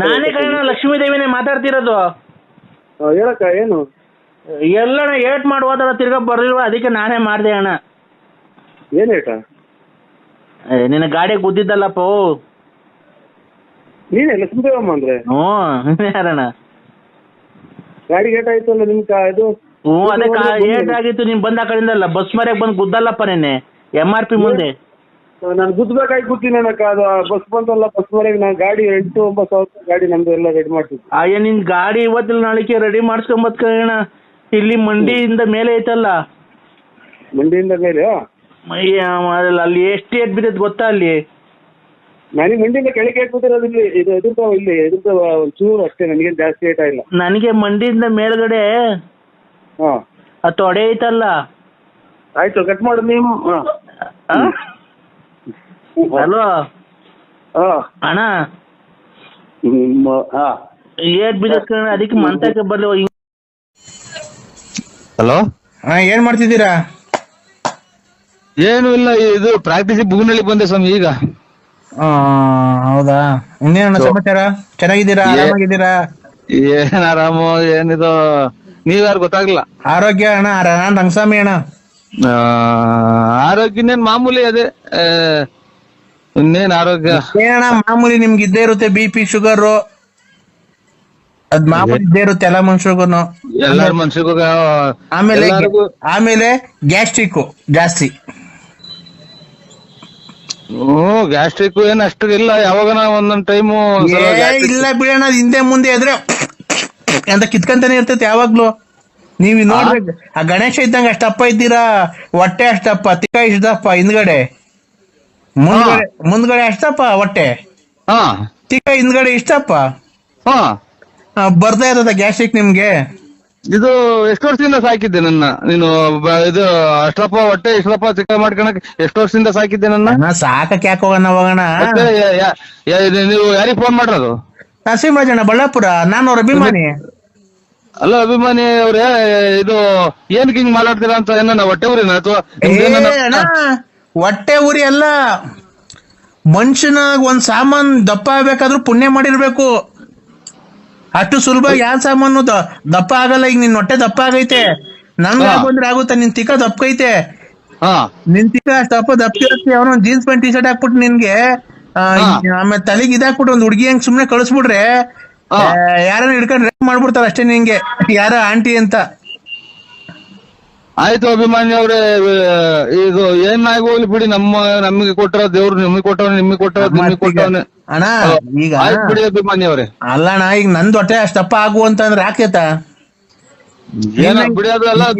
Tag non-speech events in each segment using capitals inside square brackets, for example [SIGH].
ನಾನೇ ಕಣ ಲಕ್ಷ್ಮೀ ದೇವಿನೇ ಮಾತಾಡ್ತಿರೋದು. ಹೇಳಕ್ಕ ಏನು? ಎಲ್ಲಣ್ಣ ಏಟ್ ಮಾಡಿ ಹೋದಾರ ತಿರ್ಗಾ ಬರ್ಲಿಲ್ವ? ಅದಕ್ಕೆ ನಾನೇ ಮಾಡಿದೆ ಅಣ್ಣ. ಏನ್ ಏಟ? ಏ, ನಿನ್ನ ಗಾಡಿ ಗುದ್ದಿದ್ದಲ್ಲಪ್ಪ. ನೀನೇ ಲಕ್ಷ್ಮೀದೇವಮ್ಮ ಅಂದ್ರೆ? ಹ್ಞೂ ಯಾರಣ್ಣ? ಗಾಡಿ ಏಟ್ ಆಯ್ತು ಅಲ್ಲ ನಿಮ್ ಕಾ- ಇದು ಹ್ಞೂ ಅದೇ ಕಾ ಏಟ್ ಆಗಿತ್ತು ನೀನ್ ಬಂದ ಆ ಕಡೆಯಿಂದಲ್ಲ ಬಸ್ ಮರ್ಯಾಗ ಬಂದು ಗುದ್ದಲ್ಲಪ್ಪ ನಿನ್ನೆ ಎಂ ಆರ್ ಪಿ ಮುಂದೆ. ನಾನು ಗುದ್ದಬೇಕಾಗಿ ಕೂತೀನಿ ಅನ್ನಕ ಅದು ಬಸ್ ಬಂತಲ್ಲ ಬಸ್ ಮನೆಗೆ ನಾನು ಗಾಡಿ ಎಂಟು ಒಂಬತ್ತು ಸಾವಿರ ಗಾಡಿ ನಮ್ದು ಎಲ್ಲ ರೆಡಿ ಮಾಡ್ತಿದ್ದೆ. ಅಯ್ಯ ನಿನ್ ಗಾಡಿ ಇವತ್ತಿಲ್ಲ ನಾಳೆಗೆ ರೆಡಿ ಮಾಡಿಸ್ಕೊಂಬತ್ಕಣ ಇಲ್ಲಿ ಮಂಡಿಯಿಂದ ಮೇಲೆ ಐತಲ್ಲ. ಮಂಡಿಯಿಂದ ಮೇಲೆ ಅಲ್ಲಿ ಎಷ್ಟು ಏಟ್ ಬಿದ್ದೈತೆ ಗೊತ್ತಾ ಅಲ್ಲಿ? ನನಗೆ ಮಂಡಿಯಿಂದ ಕೆಳಗೆ ಹಾಕ್ಬಿಟ್ಟಿರೋದು ಇಲ್ಲಿ ಇದು ಎದುರ್ತಾವ ಇಲ್ಲಿ ಎದುರ್ತಾವ ಒಂಚೂರು ಅಷ್ಟೇ ನನಗೆ ಜಾಸ್ತಿ ಏಟ ಇಲ್ಲ ನನಗೆ ಮಂಡಿಯಿಂದ ಮೇಲ್ಗಡೆ ಹಾ. ಆ ತೊಡೆ ಐತಲ್ಲ. ಆಯ್ತು ಕಟ್ ಮಾಡು ನೀವು ಹಾ. ಆ? ಅಲ್ವಾ ಹಾ. ಅಣ್ಣ. ಏಟ್ ಕಣ ಅದಕ್ಕೆ ಮಂತಕ್ಕೆ ಬರ್ಲಿ. ಹಲೋ. ಹಾ ಏನ್ ಮಾಡ್ತಿದ್ದೀರಾ? ಏನು ಇಲ್ಲ ಇದು ಪ್ರಾಕ್ಟೀಸ್ ಬುಗ್ನಳ್ಳಿ ಬಂದೆ ಸ್ವಾಮಿ ಈಗ. ಆ, ಹೌದಾ? ಇನ್ನೇನ ಸಮಾಚಾರ? ಚೆನ್ನಾಗಿದ್ದೀರಾ? ಏ- ಆರಾಮಾಗಿದ್ದೀರಾ? ಏನ್ ಆರಾಮು ಏನಿದು? ನೀವ್ಯಾರು ಗೊತ್ತಾಗ್ಲಿಲ್ಲ. ಆರೋಗ್ಯ ಅಣ್ಣ ನಾನ್ ರಂಗಸ್ವಾಮಿ ಅಣ್ಣ. ಆ, ಆರೋಗ್ಯ ಇನ್ನೇನ್ ಮಾಮೂಲಿ ಅದೇ ಆ, ಇನ್ನೇನ್ ಆರೋಗ್ಯ? ಏನಣ್ಣ ಮಾಮೂಲಿ ನಿಮ್ಗೆ ಇದ್ದೇ ಇರುತ್ತೆ ಬಿ ಪಿ ಶುಗರ್ ಅದ್ ಮಾಮೂಲಿ ಇದ್ದೇ ಇರುತ್ತೆ ಎಲ್ಲ ಮನುಷ್ಯಗೂನು ಎಲ್ಲಾರ ಮನ್ಸಿಗೂ ಆಮೇಲೆ ಎಲ್ಲಾರ್ಗೂ ಆಮೇಲೆ ಗ್ಯಾಸ್ಟ್ರಿಕ್ ಜಾಸ್ತಿ. ಹ್ಮ್ ಗ್ಯಾಸ್ಟ್ರಿಕ್ ಏನ್ ಅಷ್ಟು ಇಲ್ಲ ಯಾವಾಗನ ಒಂದೊಂದ್ ಟೈಮು ಏ, ಇಲ್ಲ ಬಿಡೋಣ ಅದ್ ಹಿಂದೆ ಮುಂದೆ ಆದ್ರೆ ಅಂತ ಕಿತ್ಕಂತಾನೆ ಇರ್ತೈತೆ ಯಾವಾಗ್ಲೂ. ನೀವ್ ನೋಡ್ಬೇಕು. ಆ ಗಣೇಶ ಇದ್ದಂಗ ಅಷ್ಟಪ್ಪ ಇದ್ದೀರಾ ಹೊಟ್ಟೆ ಅಷ್ಟಪ್ಪ ತಿಕ್ಕ ಇಷ್ಟಪ್ಪ ಹಿಂದ್ಗಡೆ. ಮುಂದ್ಗಡೆ ಮುಂದ್ಗಡೆ ಅಷ್ಟಪ್ಪ ಹೊಟ್ಟೆ. ಹಾ. ತಿಕ್ಕ ಹಿಂದ್ಗಡೆ ಇಷ್ಟಪ್ಪ? ಹಾ. ಆ, ಬರ್ತಾ ಇರೋದ ಗ್ಯಾಸ್ಟ್ರಿಕ್ ನಿಮ್ಗೆ? ಇದು ಎಷ್ಟು ವರ್ಷದಿಂದ ಸಾಕಿದ್ದೆ ನನ್ನ? ನೀನು ಬ- ಇದು ಅಷ್ಟಪ್ಪ ಹೊಟ್ಟೆ ಇಷ್ಟಪ್ಪ ಚಿಕ್ಕ ಮಾಡ್ಕೊಳಕ್ ಎಷ್ಟು ವರ್ಷದಿಂದ ಸಾಕಿದ್ದೆ ನನ್ನ? ಅಣ್ಣ ಸಾಕಕ್ ಯಾಕೆ ಹೋಗೋಣ ಹೋಗೋಣ? ಮತ್ತೆ ಯಾ- ಯಾ- ಯಾ- ಇದು ನೀವು ಯಾರಿಗೆ ಫೋನ್ ಮಾಡಿರೋದು? ನರಸಿಂಹರಾಜಣ್ಣ ಬಳ್ಳಾಪುರ ನಾನು ಅವ್ರ ಅಭಿಮಾನಿ. ಅಲ್ಲ ಅಭಿಮಾನಿ ಅವ್ರೆ ಇದು ಏನ್ ಹಿಂಗ್ ಮಾತಾಡ್ತೀರಾ ಅಂತ ಏನ ಹೊಟ್ಟೆ ಊರಿನ ಅಥವಾ ಏ ಅಣ್ಣ ಹೊಟ್ಟೆ ಉರಿ ಅಲ್ಲ ಮನುಷ್ಯನ ಒಂದ್ ಸಾಮಾನ್ ದಪ್ಪ ಆಗ್ಬೇಕಾದ್ರೂ ಪುಣ್ಯ ಮಾಡಿರ್ಬೇಕು. ಅಷ್ಟು ಸುಲಭ ಯಾವ ಸಾಮಾನು ದಪ್ಪ ಆಗಲ್ಲ ಈಗ ನಿನ್ ಹೊಟ್ಟೆ ದಪ್ಪ ಆಗೈತೆ. ಹಾಕೊಂಡ್ರೆ ಬಂದ್ರೆ ಆಗುತ್ತೆ ನಿನ್ ತಿಕ್ಕ ದಪ್ಪಕೈತೆ ಹಾ. ನಿನ್ ತಿಕ್ಕ ಅಷ್ಟು ದಪ್ಪ ಇರುತ್ತೆ ಅವನು ಜೀನ್ಸ್ ಪ್ಯಾಂಟ್ ಟಿ ಶರ್ಟ್ ಹಾಕ್ಬಿಟ್ಟು ನಿನ್ಗೆ. ಆಮೇಲೆ ತಲೆಗೆ ಇದಾಕ್ಬಿಟ್ಟು ಒಂದ್ ಹುಡುಗಿ ಹಂಗ್ ಸುಮ್ನೆ ಕಳಿಸ್ಬಿಟ್ರೆ. ಯಾರನ್ನ ಹಿಡ್ಕೊಂಡು ರೇಪ್ ಮಾಡ್ಬಿಡ್ತಾರ ಅಷ್ಟೇ ನಿಂಗೆ. ಯಾರ ಆಂಟಿ ಅಂತ. ಆಯ್ತು ಅಭಿಮಾನಿ ಅವ್ರೆ ಇದು ಏನ್ ಹೋಗ್ಲಿ ಬಿಡಿ ನಮ್ಮ ನಮಗೆ ಕೊಟ್ಟರ ದೇವ್ರು ನಿಮಗೆ ಕೊಟ್ಟವ್ರು ನಿಮಗೆ ಕೊಟ್ಟವ ನಿಮಗೆ ಕೊಟ್ಟವನೆ. ಅಣ್ಣ ಈಗ ಆಯ್ತು ಬಿಡಿ ಅಭಿಮಾನಿ ಅವ್ರೆ ಅಲ್ಲಣ್ಣ ಈಗ ನಂದ್ ಹೊಟ್ಟೆ ಅಷ್ಟಪ್ಪ ಆಗು ಅಂತಂದ್ರೆ ಭಗವಂತಂದು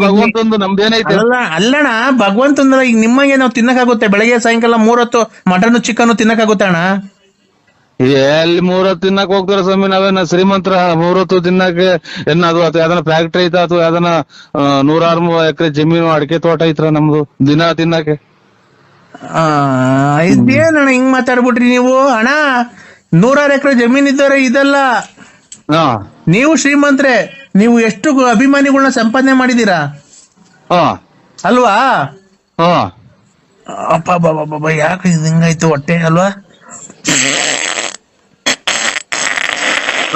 ಭಗವಂತಂದು ನಮ್ದೇನೈತೆ ಅಲ್ಲ ಅಲ್ಲಣ್ಣ ಭಗವಂತಂದ್ರ ಈಗ ನಿಮಗೆ ನಾವು ತಿನ್ನಕ್ಕಾಗುತ್ತೆ ಬೆಳಗ್ಗೆ ಸಾಯಂಕಾಲ ಮೂರೊತ್ತು ಮಟನ್ ಚಿಕನ್ ತಿನ್ನಕ್ಕಾಗುತ್ತೆ ಅಣ್ಣ. ಎಲ್ಲಿ ಮೂರೊತ್ತು ತಿನ್ನಕ್ ಹೋಗ್ತಾರ ಸ್ವಾಮಿ? ನಾವೇನ ಶ್ರೀಮಂತರ ಮೂರೊತ್ತು ತಿನ್ನಕ್ಕೆ ಏನಾದ್ರು ಅಥವಾ ಯಾವ್ದನ ಫ್ಯಾಕ್ಟ್ರಿ ಐತ? ಅಥವಾ ಯಾವ್ದನ ನೂರಾರು ಎಕರೆ ಜಮೀನು ಅಡಿಕೆ ತೋಟ ಐತ್ರ ನಮ್ದು ದಿನ ತಿನ್ನಕ್ಕೆ? ಆ, ಇದೇನಣ್ಣ ಹಿಂಗ್ ಮಾತಾಡ್ಬಿಟ್ರಿ ನೀವು? ಅಣ್ಣ ನೂರಾರು ಎಕರೆ ಜಮೀನ್ ಇದ್ದಾರೆ ಇದೆಲ್ಲ. ಹಾ. ನೀವು ಶ್ರೀಮಂತ್ರೆ ನೀವು ಎಷ್ಟು ಅಭಿಮಾನಿಗಳನ್ನ ಸಂಪಾದನೆ ಮಾಡಿದೀರಾ ಹಾ. ಅಲ್ವಾ? ಹಾ. ಅಪ್ಪ ಬಾಬಾ ಯಾಕೆ ಹಿಂಗಾಯ್ತು ಹೊಟ್ಟೆ ಅಲ್ವಾ?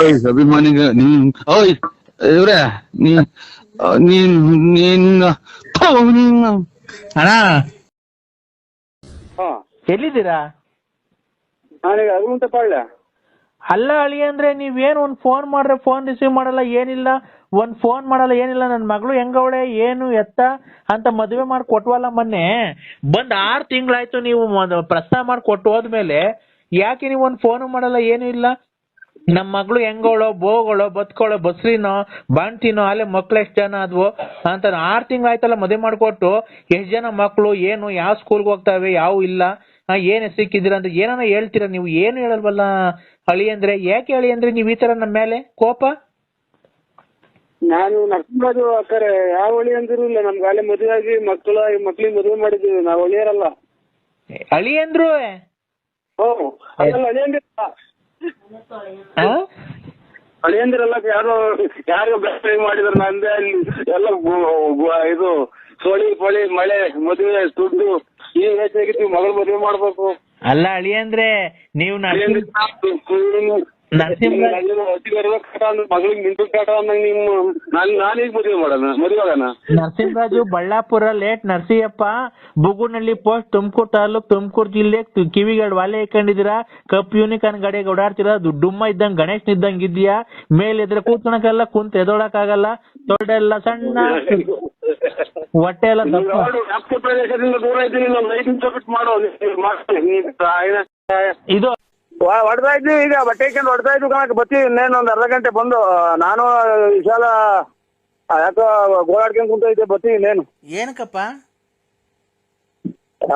ಓಯ್ ಅಭಿಮಾನಿಗ ನೀನ್ ಓಯ್ ಇವ್ರೆ ನೀ ಆ, ನೀನ್ ನೀನ್ ಥು, ನೀನ್- ಅಣ್ಣ. ಹಾ. ಎಲ್ಲಿದ್ದೀರಾ? ನಾನೀಗ ಅರುಣ್ ಅಲ್ಲ ಅಳಿ ಅಂದ್ರೆ ನೀವೇನ್ ಒಂದ್ ಫೋನ್ ಮಾಡ್ರೆ ಫೋನ್ ರಿಸೀವ್ ಮಾಡಲ್ಲ ಏನಿಲ್ಲ. ಒಂದ್ ಫೋನ್ ಮಾಡಲ್ಲ ಏನಿಲ್ಲ. ನನ್ ಮಗಳು ಹೆಂಗವಳೆ ಏನು ಎತ್ತ ಅಂತ ಮದುವೆ ಮಾಡಿ ಕೊಟ್ವಲ್ಲ ಮೊನ್ನೆ. ಬಂದ್ ಆರ್ ತಿಂಗಳಾಯ್ತು ನೀವು ಮೊದ- ಪ್ರಸ್ತಾವ ಮಾಡಿ ಕೊಟ್ಟು ಹೋದ್ಮೇಲೆ ಯಾಕೆ ನೀವು ಒಂದ್ ಫೋನ್ ಮಾಡಲ್ಲ ಏನು ಇಲ್ಲ? ನಮ್ ಮಗಳು ಹೆಂಗೋಳೋ ಬೋಗಳೋ ಬತ್ಕೊಳ್ಳೋ ಬಸ್ರಿನೋ ಬಾಣ್ತಿನೋ ಅಲ್ಲೇ ಮಕ್ಳು ಎಷ್ಟ್ ಜನ ಆದ್ವು ಅಂತ ಆರ್ ತಿಂಗಳಾಯ್ತಲ್ಲ ಮದುವೆ ಮಾಡ್ಕೊಟ್ಟು ಎಷ್ಟ್ ಜನ ಮಕ್ಳು ಏನು ಯಾವ ಸ್ಕೂಲ್ಗೆ ಹೋಗ್ತಾವೆ ಯಾವ ಇಲ್ಲ ಏನ್ ಸಿಕ್ಕಿದಿರ ಅಂತ ಏನಾನ ಹೇಳ್ತೀರಾ ನೀವು? ಏನು ಹೇಳಲ್ವಲ್ಲ ಅಳಿ ಅಂದ್ರೆ? ಯಾಕೆ ಹಳಿ ಅಂದ್ರೆ ನೀವು ಈ ತರ ನಮ್ಮ ಮೇಲೆ ಕೋಪ? ನಾನು ನರಸಿಂಹರಾಜು ಅಕ್ಕರೆ ಯಾವ ಹಳಿ ಅಂದ್ರು ಇಲ್ಲ. ನಮ್ಗೆ ಅಲ್ಲೇ ಮದುವೆ ಆಗಿ ಮಕ್ಕಳ ಮಕ್ಳಿಗೆ ಮದುವೆ ಮಾಡಿದೀವಿ ನಾವು ಹಳಿಯರಲ್ಲ ಅಳಿ ಅಂದ್ರು ಓ ಅಳಿಯಂದಿರಲ್ಲ. ಅಳಿಯಂದಿರಲ್ಲ ಯಾರೋ ಯಾರೋ ಮೇಲ್ ಮಾಡಿದ್ರು ನಂದೇ ಅಲ್ಲಿ ಎಲ್ಲ ಇದು ಸೋಳಿ ಪಳಿ ಮಳೆ ಮದುವೆ ದುಡ್ಡು ಈ ಹೆಚ್ಚಾಗಿ ನೀವು ಮಗಳ ಮದುವೆ ಮಾಡ್ಬೇಕು. ಅಲ್ಲ ಅಳಿ ಮಗಳಿಗೆ ಕಾಟ ನಿಮ್ಮ ನಾನು ನಾನೀಗ ಮದುವೆ ಮಾಡೋಣ? ನರಸಿಂಹರಾಜು ಬಳ್ಳಾಪುರ ಲೇಟ್ ನರಸಿಂಹಪ್ಪ ಬುಗುನಳ್ಳಿ ಪೋಸ್ಟ್ ತುಮಕೂರು ತಾಲೂಕ್ ತುಮಕೂರು ಜಿಲ್ಲೆ ಕಿವಿಗಳು ವಾಲೆ ಹಾಕೊಂಡಿದ್ದೀರಾ ಕಪ್ ಯೂನಿಕಾನ್ ಗಾಡಿಗೆ ಓಡಾಡ್ತೀರಾ? ದುಡ್ಡುಮ್ಮ ಇದ್ದಂಗ್ ಗಣೇಶ್ ಇದ್ದಂಗ ಇದೆಯಾ ಮೇಲೆ ಎದ್ರೆ ಕೂತ್ಕೊಳಕಲ್ಲ ಕುಂತ ಎದೋಳಕ್ಕಾಗಲ್ಲ ತೊಡೆಲ್ಲ ಸಣ್ಣ ಹೊಟ್ಟೆ ಎಲ್ಲ ಪ್ರದೇಶದಿಂದ ದೂರ ಇದ್ದೀನಿ ಲೈಫ್ ಮಾಡೋ ಇದು ಹೊಡ್ತಾ ಇದ್ವಿ ಈಗ ಬಟ್ಟೆ ಹಾಕೊಂಡು ಹೊಡ್ತಾ ಇದ್ವಿ ಕಣಕ್ ಬತ್ತಿ ಇನ್ನೇನು ಒಂದ್ ಅರ್ಧ ಗಂಟೆ ಬಂದು ನಾನು ವಿಶಾಲ ಯಾಕೋ ಗೋಳಾಡ್ಕೊಂಡ್ ಕುಂತ ಇದ್ದೆ ಬರ್ತೀವಿ ಇನ್ನೇನು. ಏನಕ್ಕಪ್ಪ?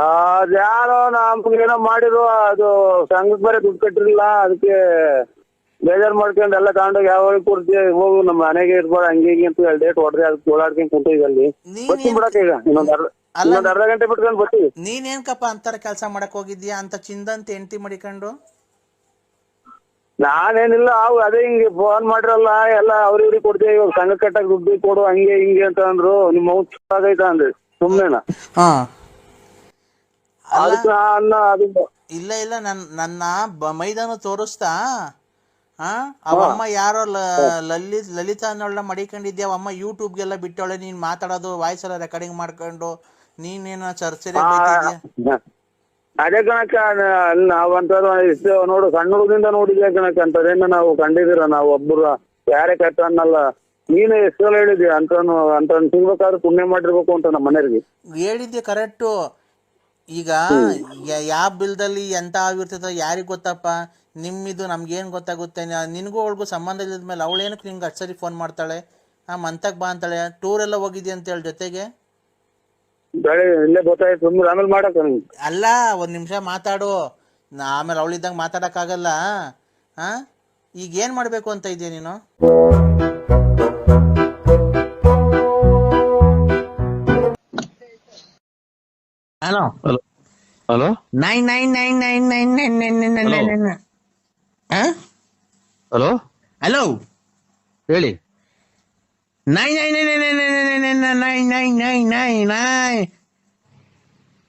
ಅದ್ಯಾರೋ ನಮ್ಗೇನೋ ಮಾಡಿರೋ ಅದು ಸಂಘಕ್ಕೆ ಬೇರೆ ದುಡ್ಡು ಕಟ್ಟಿರಲಿಲ್ಲ ಅದಕ್ಕೆ ಬೇಜಾರ್ ಮಾಡ್ಕೊಂಡು ಎಲ್ಲ ತಗೊಂಡೋಗಿ ಯಾವ ಕೊಡ್ತೀವಿ ಹೋಗು ನಮ್ಮ ಮನೆಗೆ ಇರ್ಬೋದು ಹಂಗೆ ಹಿಂಗೆ ಅಂತ ಹೇಳಿ ಡೇಟ್ ಹೊಡೆದ್ರೆ ಅದಕ್ಕೆ ಗೋಳಾಡ್ಕೊಂಡ್ ಕುಂತೀವಿ ಅಲ್ಲಿ. ಬತ್ತಿ ಬಿಡಕ್ಕೆ ಈಗ ಇನ್ನೊಂದ್ ಅರ್ಧ ಇನ್ನೊಂದ್ ಅರ್ಧ ಗಂಟೆ ಬಿಟ್ಕೊಂಡು ಬರ್ತೀವಿ ನೀನೇನ್ಕಪ್ಪ ಅಂತರ ಕೆಲಸ ಮಾಡಕ್ ಹೋಗಿದ್ಯಾ ಅಂತ ಚಿಂದಂತ ಹೆಂಡತಿ ಮಡಿಕೊಂಡು? ನಾನೇನಿಲ್ಲ ಅವ್ ಅದೇ ಹಿಂಗೆ ಫೋನ್ ಮಾಡಿರಲ್ಲ ಎಲ್ಲ ಅವ್ರ ಇವ್ರಿಗೆ ಕೊಡ್ತೀವಿ ಇವಾಗ ಸಂಘ ಕಟ್ಟಕ್ ದುಡ್ಡು ಕೊಡು ಹಂಗೆ ಹಿಂಗೆ ಅಂತ ಅಂದ್ರು ನಿಮ್ಮ ಅವ್ನು ಆಗೈತ ಅಂದ್ರೆ ಸುಮ್ನೆನಾ. ಹಾ. ಅದಕ್ಕೆ ಅದು ಇಲ್ಲ ಇಲ್ಲ ನನ್ ನನ್ನ ಬ- ಮೈದಾನ ತೋರಿಸ್ತಾ. ಆ ಅವಮ್ಮ ಯಾರೋ ಲ- ಲಲಿತ್ ಲಲಿತಾ ಅನ್ನೋಳ ಮಡಿಕೊಂಡಿದ್ಯಾ? ಅವಮ್ಮ ಯೂಟ್ಯೂಬ್ಗೆಲ್ಲ ಬಿಟ್ಟವಳೆ ನೀನ್ ಮಾತಾಡೋದು ವಾಯ್ಸ್ ಎಲ್ಲ ರೆಕಾರ್ಡಿಂಗ್ ಮಾಡ್ಕೊಂಡು ನೀನೇನೋ ಏನೋ ಬೈತಿದ್ಯಾ ಅದೇ ಕಣಕ್ಕ ನಾವಂತದ್ದು ಇಷ್ಟು ನೋಡು ಸಣ್ಣ ಹುಡುಗದಿಂದ ನೋಡಿದ್ವಿ ಕಣಕ್ಕ ಅಂತದೇನು ನಾವು ಕಂಡಿದಿರ ನಾವು ಒಬ್ಬರು ಯಾರೇ ಕೆಟ್ಟ ಅನ್ನಲ್ಲ. ನೀನು ಎಷ್ಟು ಸಲ ಹೇಳಿದ್ವಿ ಅಂತ ಅಂತ ಸಿಗ್ಬೇಕಾದ್ರೆ ಪುಣ್ಯ ಮಾಡಿರ್ಬೇಕು ಅಂತ ನಮ್ಮ ಮನೆಯವ್ರಿಗೆ. ಹೇಳಿದ್ದೆ ಕರೆಕ್ಟ್. ಈಗ ಯಾವ ಬಿಲ್ದಲ್ಲಿ ಎಂತ ಆಗಿರ್ತದ ಯಾರಿಗ್ ಗೊತ್ತಪ್ಪ? ನಿಮ್ಮಿದು ನಮ್ಗೇನು ಗೊತ್ತಾಗುತ್ತೆ? ನಿನಗೂ ಅವಳಿಗೂ ಸಂಬಂಧ ಇಲ್ಲದ ಮೇಲೆ ಅವಳೇನಕ್ಕೆ ನಿಮ್ಗೆ ಅಷ್ಟು ಸರಿ ಫೋನ್ ಮಾಡ್ತಾಳೆ? ಆ ಮಂತಕ್ ಬಾ ಅಂತಾಳೆ. ಟೂರ್ ಎಲ್ಲ ಹೋಗಿದ್ಯಾ ಅಂತ ಹೇಳಿ ಜೊತೆಗೆ? ಬೆಳೆ ಇಲ್ಲೇ ಗೊತ್ತಾಯ್ತು ಸುಮ್ಮನೆ ಆಮೇಲೆ ಮಾಡಕ್ಕ ಅಲ್ಲ ಒಂದ್ ನಿಮಿಷ ಮಾತಾಡು. ನಾ ಆಮೇಲೆ ಅವಳಿದ್ದಂಗೆ ಮಾತಾಡಕ್ಕಾಗಲ್ಲ. ಹಾ ಈಗ ಏನ್ ಮಾಡ್ಬೇಕು ಅಂತ ಇದೀಯ ನೀನು? Hello? Hello? Hello? Nine nine nine nine nine nine nine nine nine nine hello? Hello? ಹೇಳಿ. Nine nine nine nine nine nine nine nine nine nine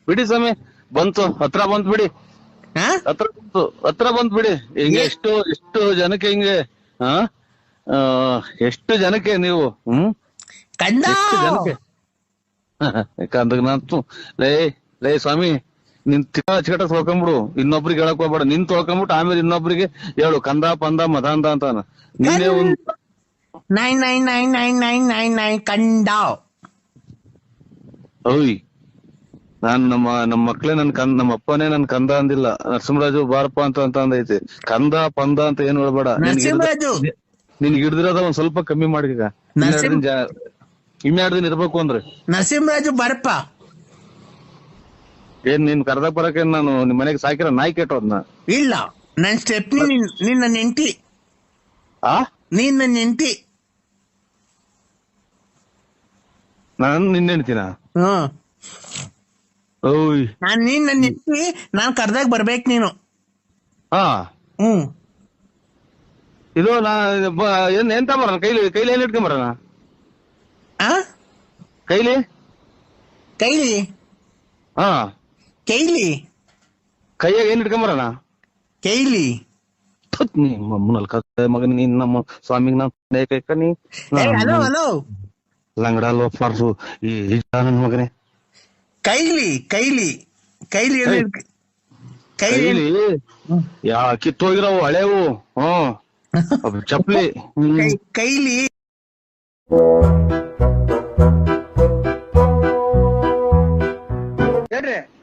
ಬಿಡಿ ಸ್ವಾಮಿ ಬಂತು ಹತ್ರ ಬಂತು ಬಿಡಿ ಹಾ ಹತ್ರ ಬಂತು ಹತ್ರ ಬಂತು ಬಿಡಿ ಹಿಂಗೆ ಎಷ್ಟು ಎಷ್ಟು ಜನಕ್ಕೆ ಹಿಂಗೆ ಹಾ ಆ, ಎಷ್ಟು ಜನಕ್ಕೆ ನೀವು ಹ್ಮ್ ಕಂದ ಜನಕ್ಕೆ ಲೇ ಲೇ ಸ್ವಾಮಿ ನಿನ್ ಚಿಕಟ ತೊಳ್ಕೊಂಬಿಡು ಇನ್ನೊಬ್ರಿಗೆ ಹೇಳಕ್ ಹೋಗ್ಬೇಡ ನಿನ್ ತೊಳ್ಕೊಂಬಿಟ್ಟು ಆಮೇಲೆ ಇನ್ನೊಬ್ರಿಗೆ ಹೇಳು ಕಂದ ಪಂದ ಮದಾಂದ ಅಂತ ನೀನೇ ಒಂದ್ nine nine nine nine nine nine nine ಕಂದ ಓಯ್ ನಾನ್ ನಮ್ಮ ನಮ್ಮ ಮಕ್ಳೇ ನನ್ ಕಂದ ನಮ್ಮ ಅಪ್ಪನೇ ನನ್ ಕಂದ ಅಂದಿಲ್ಲ. ನರಸಿಂಹರಾಜು ಬಾರಪ್ಪ ಅಂತ ಅಂತ ಅಂದೈತಿ. ಕಂದ ಪಂದ ಅಂತ ಏನ್ ಹೇಳ್ಬೇಡ. ನರಸಿಂಹರಾಜು! ನಿನ್ ಹಿಡ್ದಿರೋದ ಒಂದ್ ಸ್ವಲ್ಪ ಕಮ್ಮಿ ಮಾಡಿ ಈಗ ಇನ್ನೆರಡ್ ದಿನ ಇರಬೇಕು ಇನ್ನೆರಡ್ ದಿನ ಇರ್ಬೇಕು ಅಂದ್ರೆ. ನರಸಿಂಹರಾಜು ಬರಪ್ಪ! ಏನ್ ನಿನ್ ಕರ್ದಾಗ ಬರಕ್ಕೆ ನಾನು? ನಿಮ್ ಮನೆಗೆ ಸಾಕಿರ ನಾಯಿ ಕೆಟ್ಟೋದ್ನ? ಇಲ್ಲ ನನ್ ಸ್ಟೆಪ್ನಿ ನಿನ್ ನಿನ್ನ ನೆಂಟಿ. ಆ? ನೀನ್ ನನ್ನ ನೆಂಟಿ. ನಾನ್ ನಿನ್ನ ಹೇಳ್ತೀನ ಹ್ಮ್. ಓಯ್. ನಾನ್ ನೀನ್ ನನ್ನ ನಾನ್ ಕರ್ದಾಗ ಬರ್ಬೇಕು ನೀನು. ಹಾ. ಹ್ಮ್. ಇದು ನಾ ಬ- ಏನ್ ಎಂತ ಬರೋಣ ಕೈಲಿ ಕೈಲಿ ಏನ್ ಇಟ್ಕೊಂಡ್ ಬರೋಣ ಆ? ಕೈಲಿ? ಕೈಲಿ? ಹಾ. ಕೈಲಿ? ಕೈಯಾಗ ಏನ್ ಇಟ್ಕೊಂಡ್ ಬರೋಣ ಕೈಲಿ? ಥುತ್ ನಿಮ್ಮ ಮಗನ್ ನೀನ್ ನಮ್ಮ ಸ್ವಾಮಿಗ್ ಕೈ ಕಣಿ ಹಲೋ ಹಲೋ. ಲಂಗಡ ಲೋಫಾರ್ಸು ಈ ಮಗನೇ ಕೈಲಿ ಕೈಲಿ ಕೈಲಿ ಕೈಲಿ ಯಾ ಕಿತ್ತೋಗಿರವು ಹಳೆವು ಹ್ಮ್ ಚಪ್ಲಿ. ಕೈಲಿ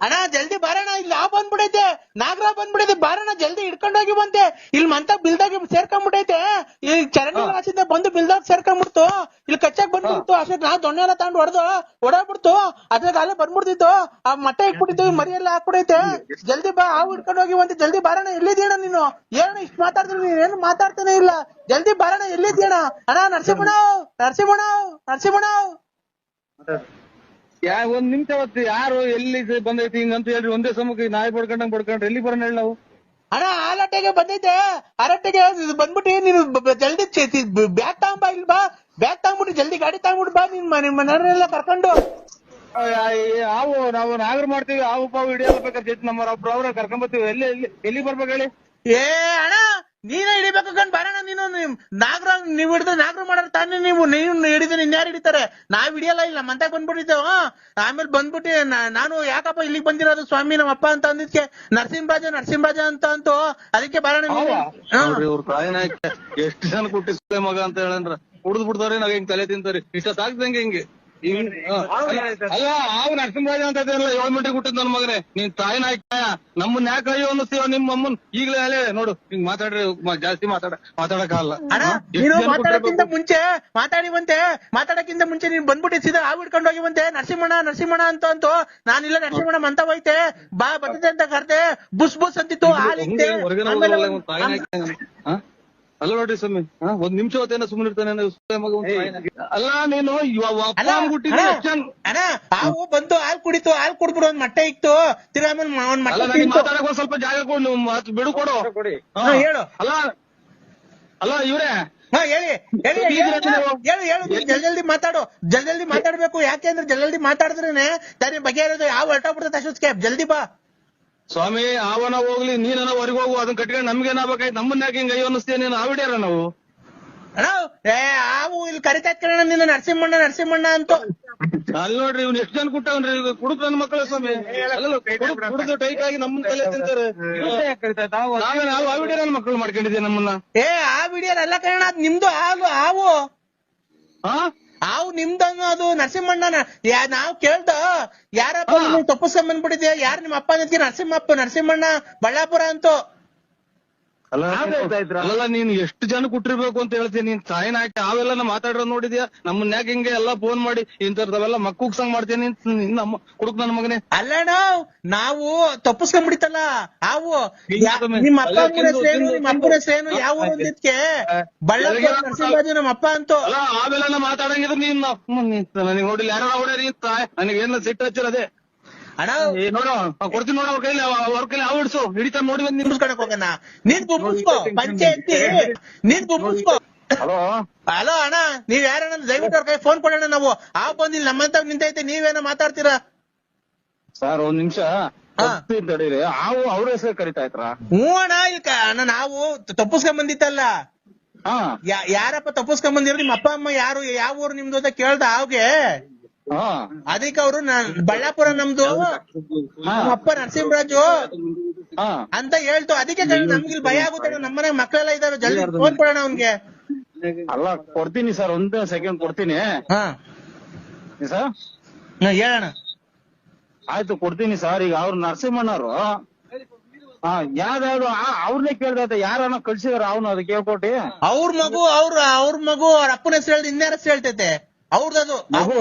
ಅಣ್ಣ ಜಲ್ದಿ ಬರೋಣ ಇಲ್ಲಿ ಆ ಬಂದ್ಬಿಡೈತೆ. ನಾಗರ ಬಂದ್ಬಿಡೈತೆ. ಬಾರಣ ಜಲ್ದಿ ಹಿಡ್ಕೊಂಡೋಗಿ ಬಂತೆ. ಇಲ್ಲಿ ಮಂತ ಬಿಲ್ದಾಗ ಸೇರ್ಕೊಂಡ್ಬಿಟ್ಟೈತೆ ಈ ಚರಂಡಿ ರಾಸಿಂದ ಬಂದು ಬಿಲ್ದಾಗ ಸೇರ್ಕೊಂಡ್ಬಿಡ್ತು. ಇಲ್ಲಿ ಕಚ್ಚಾಕ್ ಬಂದ್ಬಿಡ್ತು. ಅಷ್ಟೇ ನಾ ದೊಣ್ಣೆ ಎಲ್ಲ ತಗೊಂಡು ಹೊಡೆದು ಹೊಡಾಬಿಡ್ತು ಅದ್ರಾಗ ಅಲ್ಲೇ ಬಂದ್ಬಿಡ್ತಿತ್ತು. ಆ ಮಟ್ಟ ಇಟ್ಬಿಟ್ಟಿತ್ತು. ಈ ಮರಿ ಎಲ್ಲ ಹಾಕ್ಬಿಡೈತೆ. ಜಲ್ದಿ ಬಾ ಹಾವು ಹಿಡ್ಕೊಂಡು ಹೋಗಿ ಬಂತೆ. ಜಲ್ದಿ ಬಾರಣ ಎಲ್ಲಿದ್ದೀಣ ನೀನು? ಏನು ಇಷ್ಟ್ ಮಾತಾಡ್ತೀನಿ ನೀನ್ ಏನು ಮಾತಾಡ್ತಾನೆ ಇಲ್ಲ. ಜಲ್ದಿ ಬಾರಣ ಎಲ್ಲಿದ್ದೀಣ ಅಣ್ಣ ನರಸಿಂಹಣ್ಣ ನರಸಿಂಹಣ್ಣ ನರಸಿಂಹಣ್ಣ ಯಾ ಒಂದ್ ನಿಮಿಷ ಹೊತ್ತು ಯಾರು ಎಲ್ಲಿ ಬಂದೈತಿ ಹಿಂಗಂತ ಹೇಳ್ರಿ ಒಂದೇ ಸಮಕ್ಕೆ ನಾಯಿ ಬಡ್ಕೊಂಡಂಗ್ ಬಡ್ಕೊಂಡ್ರಿ ಎಲ್ಲಿ ಬರೋಣ ಹೇಳಿ ನಾವು? ಅಣ್ಣ ಆಲಟ್ಟೆಗೆ ಬಂದೈತೆ ಅರಟೆಗೆ ಇದು ಬಂದ್ಬಿಟ್ಟು ನೀನು ಬ- ಜಲ್ದಿ ಬ್ಯಾಗ್ ತಗೊಂಬ ಇಲ್ಲಿ ಬಾ. ಬ್ಯಾಗ್ ತಗೊಂಬಿಟ್ಟು ಜಲ್ದಿ ಗಾಡಿ ತಗೊಂಬಿಟ್ಟು ಬಾ ನಿನ್ ಮನೆ ಮನೆಯವರೆಲ್ಲ ಕರ್ಕೊಂಡು. ಹಾವು ನಾವು ನಾಗರ ಮಾಡ್ತೀವಿ ಹಾವು ಪಾವು ಹಿಡಿಯಲ್ಲ ಬೇಕಾದ್ರೆ ನಮ್ಮ ಒಬ್ರು ಅವ್ರ ಕರ್ಕೊಂಡ್ ಬರ್ತೀವಿ. ಎಲ್ಲಿ ಎಲ್ಲಿ ಎಲ್ಲಿ ಬರ್ಬೇಕು ಹೇಳಿ? ಏ ಅಣ್ಣ ನೀನೇ ಹಿಡಿಬೇಕು ಕಣ್ ಬರೋಣ ನೀನು ನಾಗರ ನೀವ್ ಹಿಡಿದ್ರೆ ನಾಗರ ಮಾಡಾರ ತಾನೇ ನೀವು. ನೀವು ಹಿಡಿದ್ರೆ ಇನ್ಯಾರು ಹಿಡಿತಾರೆ? ನಾವ್ ಹಿಡಿಯಲ್ಲ ಇಲ್ಲ ಮಂತ ಬಂದ್ಬಿಟ್ಟಿದ್ದೇವ. ಆಮೇಲೆ ಬಂದ್ಬಿಟ್ಟು ನಾನು ಯಾಕಪ್ಪ ಇಲ್ಲಿಗೆ ಬಂದಿರೋದು? ಸ್ವಾಮಿ ನಮ್ಮ ಅಪ್ಪ ಅಂತ ಅಂದಿದ್ಕೆ ನರಸಿಂಹರಾಜ ನರಸಿಂಹರಾಜ ಅಂತ ಅಂತೂ. ಅದಕ್ಕೆ ಬರೋಣ ನೀನು. ಎಷ್ಟು ಜನ ಕೊಟ್ಟಿಸ್ಲೆ ಮಗ ಅಂತ ಹೇಳಂದ್ರ ಕುಡ್ದು ಬಿಡ್ತಾರಿ ನಾವ್ ಹಿಂಗ್ ತಲೆ ತಿಂತಾರಿ ಸಾಕ್ದಂಗೆ ಹಿಂಗೆ. ಅಲ್ಲ ಅವ್ ನರಸಿಂಹರಾಜ ಅಂತ ಏಳ್ ಏಳು ಮೀಟರ್ ಹುಟ್ಟಿದ್ ನನ್ ಮಗನೇ ನೀನ್ ತಾಯಿ ನಾಯ್ಕ ನಮ್ಮನ್ ಯಾಕೆ ಅಯ್ಯೋ ಅನ್ನಿಸ್ತೀವ ನಿಮ್ ಅಮ್ಮನ್ ಈಗ್ಲೇ ಅಲ್ಲೇ ನೋಡು ಹಿಂಗ್ ಮಾತಾಡ್ರಿ ಜಾಸ್ತಿ ಮಾತಾಡ ಮಾತಾಡಕ್ಕಾಗಲ್ಲ ನೀನು ಮಾತಾಡಕ್ಕಿಂತ ಮುಂಚೆ ಮುಂಚೆ ಮಾತಾಡಿವಂತೆ ಮಾತಾಡಕ್ಕಿಂತ ಮುಂಚೆ ನೀನ್ ಬಂದ್ಬಿಟ್ಟು ಸೀದಾ ಹಾವು ಹಿಡ್ಕೊಂಡು ಹೋಗಿವಂತೆ ನರಸಿಂಹಣ್ಣ ನರಸಿಂಹಣ್ಣ ಅಂತ ಅಂತ ನಾನಿಲ್ಲ ನರಸಿಂಹಣ್ಣ ಅಂತ ಹೋಯ್ತೆ ಬಾ ಬರ್ತದೆ ಅಂತ ಕರ್ತೆ ಬುಸ್ ಬುಸ್ ಅಂತಿತ್ತು ಹಾಲಿತ್ತೆ ಅಲ್ಲ ನೋಡ್ರಿ ಸ್ವಾಮಿ ಹಾ? ಒಂದ್ ನಿಮಿಷ ಹೊತ್ತೇನ ಸುಮ್ಮನೆ ಇರ್ತಾನೆ ಮಗ ಒಂದ್ ತಾಯಿನ. ಅಲ್ಲ ನೀನು ಇವ- ಅಪ್ಪ ಅಲ್ಲ ಅಣ್ಣ, ಎಷ್ಟ್ ಜನ ಅಣ್ಣ ಹಾವು ಬಂತು ಹಾಲ್ ಕುಡಿತು ಹಾಲ್ ಕುಡ್ಬಿಡು ಒಂದ್ ಮಟ್ಟೆ ಇತ್ತು. ತಿರ್ಗಾ ಆಮೇಲೆ ಮ- ಒಂದ್ ಅಲ್ಲ ಮಟ್ಟೆ ನನಗೆ ತಿಂತು ಮಾತಾಡಕ್ ಒಂದ್ ಸ್ವಲ್ಪ ಜಾಗ ಕೊಡು ನೀವು ಮಾತು ಬಿಡು ಕೊಡು. ಹಾ. ಹಾ, ಹೇಳು. ಅಲ್ಲ ಅಲ್ಲ ಇವ್ರೆ. ಹಾ ಹೇಳಿ ಹೇಳಿ ಹೇಳು ಇದ್ದೀರಾ ಹೇಳು ಹೇಳು ನೀನ್ ಜಲ್ ಜಲ್ದಿ ಮಾತಾಡು. ಜಲ್ ಜಲ್ದಿ ಮಾತಾಡ್ಬೇಕು. ಯಾಕೆ ಅಂದ್ರೆ ಜಲ್ ಜಲ್ದಿ ಮಾತಾಡಿದ್ರೇನೆ ತಾನೇ ಇರೋದು ಯಾವ ಹೊರಟೋಗ್ಬಿಡುತ್ತೆ ಅಷ್ಟೊತ್ತಿಗೆ. ಜಲ್ದಿ ಬಾ. ಸ್ವಾಮಿ ಅವನ ಹೋಗ್ಲಿ ನೀನ ಹೊರಗೆ ಹೋಗು ಅದನ್ನ ಕಟ್ಕೊಂಡು ನಮ್ಗೇನಾಗ್ಬೇಕಾಯ್ತು ನಮ್ಮನ್ನ ಯಾಕೆ ಹಿಂಗ ಅಯ್ಯೋ ಅನ್ನಿಸ್ತೀಯ ನೀನು? ಆವಿಡ್ಯಾರ ನಾವು? ಅಣ್ಣ ಏ ಆವು ಇಲ್ಲಿ ಕರಿತಾ ಕಣ ನಿನ್ನ ನರಸಿಂಹಣ್ಣ ನರಸಿಂಹಣ್ಣ ಅಂತ. ಅಲ್ಲಿ ನೋಡ್ರಿ ಇವ್ನು ಎಷ್ಟು ಜನ ಕುಟ್ಟವನ್ರಿ ಕುಡುಕ್ ನನ್ನ ಮಕ್ಕಳು ಸ್ವಾಮಿ. ಕುಡಿದು ಟೈಟ್ ಆಗಿ ನಮ್ಮ ತಲೆ ತಿಂತಾರೆ. ನಾವೇ ನಾವು ಆವಿಡ್ಯಾರ ನನ್ನ ಮಕ್ಕಳು ಮಾಡ್ಕೊಂಡಿದ್ದೀವಿ ನಮ್ಮನ್ನ. ಏ ಆ ವಿಡಿಯೋ ಅಲ್ಲ ಕಣ ಅದ್ ನಿಮ್ದು ಹಾಲು ಆವು ಹಾ ಹಾವು ಅದು ನರಸಿಂಹಣ್ಣನ? ನಾವ್ ಕೇಳ್ದ. ಯಾರಪ್ಪ? ತಪ್ಪಿಸ್ಕೊಂಡ್ ಬಂದ್ಬಿಟ್ಟಿದ್ಯಾ ಯಾರು ನಿಮ್ಮ ಅಪ್ಪ ಅನ್ನೋದಕ್ಕೆ ನರಸಿಂಹಪ್ಪ ನರಸಿಂಹಣ್ಣ ಬಳ್ಳಾಪುರ ಅಂತೂ. ಅಲ್ಲ ಅಲ್ಲ ನೀನ್ ಎಷ್ಟು ಜನ ಕುಟ್ಟಿರ್ಬೇಕು ಅಂತ ಹೇಳ್ತೀನಿ ನೀನ್ ತಾಯಿನ ಹಾಕಿ ಅವೆಲ್ಲ ಮಾತಾಡ್ರ ನೋಡಿದ್ಯಾ? ನಮ್ಮನ್ ಯಾಕೆ ಹಿಂಗೆ ಎಲ್ಲಾ ಫೋನ್ ಮಾಡಿ ಇಂಥದ್ದವೆಲ್ಲ ಮಕ್ಕುಗ್ಸಂಗ್ ಮಾಡ್ತೀನಿ ಅಂತ ನಿನ್ನ ನಮ್ಮ ಕುಡುಕ್ ನನ್ನ ಮಗನೇ. ಅಲ್ಲಣ್ಣ ನಾವು ತಪ್ಪಿಸ್ಕೊಂಡ್ಬಿಡಿತಲ್ಲ ಹಾವು. ನಿಮ್ಮ ಅಪ್ಪ ಹೆಸರೇನು ನಿಮ್ಮ ಅಪ್ಪನ ಹೆಸರೇನು? ಯಾವ ಊರು ಬಳ್ಳಾರಿ ನಮ್ಮ ಅಪ್ಪ ಅಂತೂ. ಅಲ್ಲ ಆಮೇಲೆಲ್ಲ ಮಾತಾಡಂಗಿದ್ರೆ ನೀನ್ ನನಗೆ ನೋಡಿಲ್ಲ. ಯಾರು ಹೊಡ್ಯಾರಿ ತಾಯ ನನಗೆ ಏನ ಸಿಟ್ಟು ಹಚ್ಚಿರದೆ? ಅಣ್ಣ. ನೋಡು ಕೊಡ್ತೀನಿ ನೋಡು ಅವ್ರ ಕೈಲಿ ಅವ- ಅವ್ರ ಕೈಲಿ ಹಾವು ಹಿಡ್ಸು. ಹಿಡಿತಾ ನೋಡಿ ಬಂದ್ ನೀನು ಬುಬ್ಬಿಸ್ಕೊಳಕ್ ಹೋಗೋಣ. ನೀನ್ ಬುಬ್ಬಿಸ್ಕೋ ಪಂಚಾಯತಿ. ನೀನ್ ಬುಬ್ಬಿಸ್ಕೋ ಹಲೋ? ಹಲೋ ಅಣ್ಣ ನೀವ್ ಯಾರಣ್ಣ? ದಯವಿಟ್ಟು ಅವ್ರ ಕೈ ಫೋನ್ ಕೊಡೋಣ ನಾವು. ಆ ಬಂದಿಲ್ಲ ನಮ್ಮಂತ ನಿಂತೈತೆ ನೀವೇನೋ ಮಾತಾಡ್ತೀರಾ? ಸರ್ ಒಂದ್ ನಿಮಿಷ. ತಡೀರಿ ಹಾವು ಅವ್ರ ಹೆಸರು ಕರಿತಾ ಇದ್ರ? ಹ್ಞೂ ಅಣ್ಣ ಇಲ್ಲ ಅಣ್ಣ ನಾವು ತಪ್ಪಿಸ್ಕೊಂಡ್ ಬಂದಿತ್ತಲ್ಲ. ಹಾ. ಯಾರಪ್ಪ ತಪ್ಪಿಸ್ಕೊಂಡ್ ಬಂದಿರೋ ನಿಮ್ಮ ಅಪ್ಪ ಅಮ್ಮ ಯಾರು ಯಾವ ಊರು ನಿಮ್ದು ಅಂತ ಕೇಳ್ದ ಅವ್ಗೆ ಅದಕ್ಕೆ ಅವರು ಬಳ್ಳಾಪುರ ನಮ್ದು ನಮ್ಮ ಅಪ್ಪ ನರಸಿಂಹರಾಜು. ಅಂತ ಹೇಳ್ತು. ಅದಕ್ಕೆ ನಮ್ಗೆ ಇಲ್ಲಿ ಭಯ ಆಗುತ್ತೆ ನಮ್ಮನೆ ಮಕ್ಕಳೆಲ್ಲ ಇದಾವೆ. ಜಲ್ದಿ ಫೋನ್ ಕೊಡೋಣ ಅವ್ನ್ಗೆ. ಅಲ್ಲ ಕೊಡ್ತೀನಿ ಸರ್. ಒಂದ್ ಸೆಕೆಂಡ್ ಕೊಡ್ತೀನಿ. ಹಾ. ಸರ್? ಹಾ, ಹೇಳಣ್ಣ. ಆಯ್ತು ಕೊಡ್ತೀನಿ ಸರ್. ಈಗ ಅವ್ರು ನರಸಿಂಹಣ್ಣವ್ರು. ಹಾ ಯಾವ್ದಾದ್ರು ಅವ್ರನ್ನೇ ಕೇಳ್ದೈತೆ ಯಾರನ್ನ ಕಳ್ಸಿದಾರ ಅವನು ಅದಕ್ಕೆ ಕೇಳ್ಕೊಟ್ಟಿ? ಅವ್ರ ಮಗು ಅವ್ರ ಅವ್ರ ಮಗು ಅವ್ರ ಅಪ್ಪನ ಹೆಸರು ಹೇಳ್ದು ಇನ್ಯಾರ ಹೆಸರು ಹೇಳ್ತೈತೆ? ಅವ್ರದ್ದು. ಮಗು?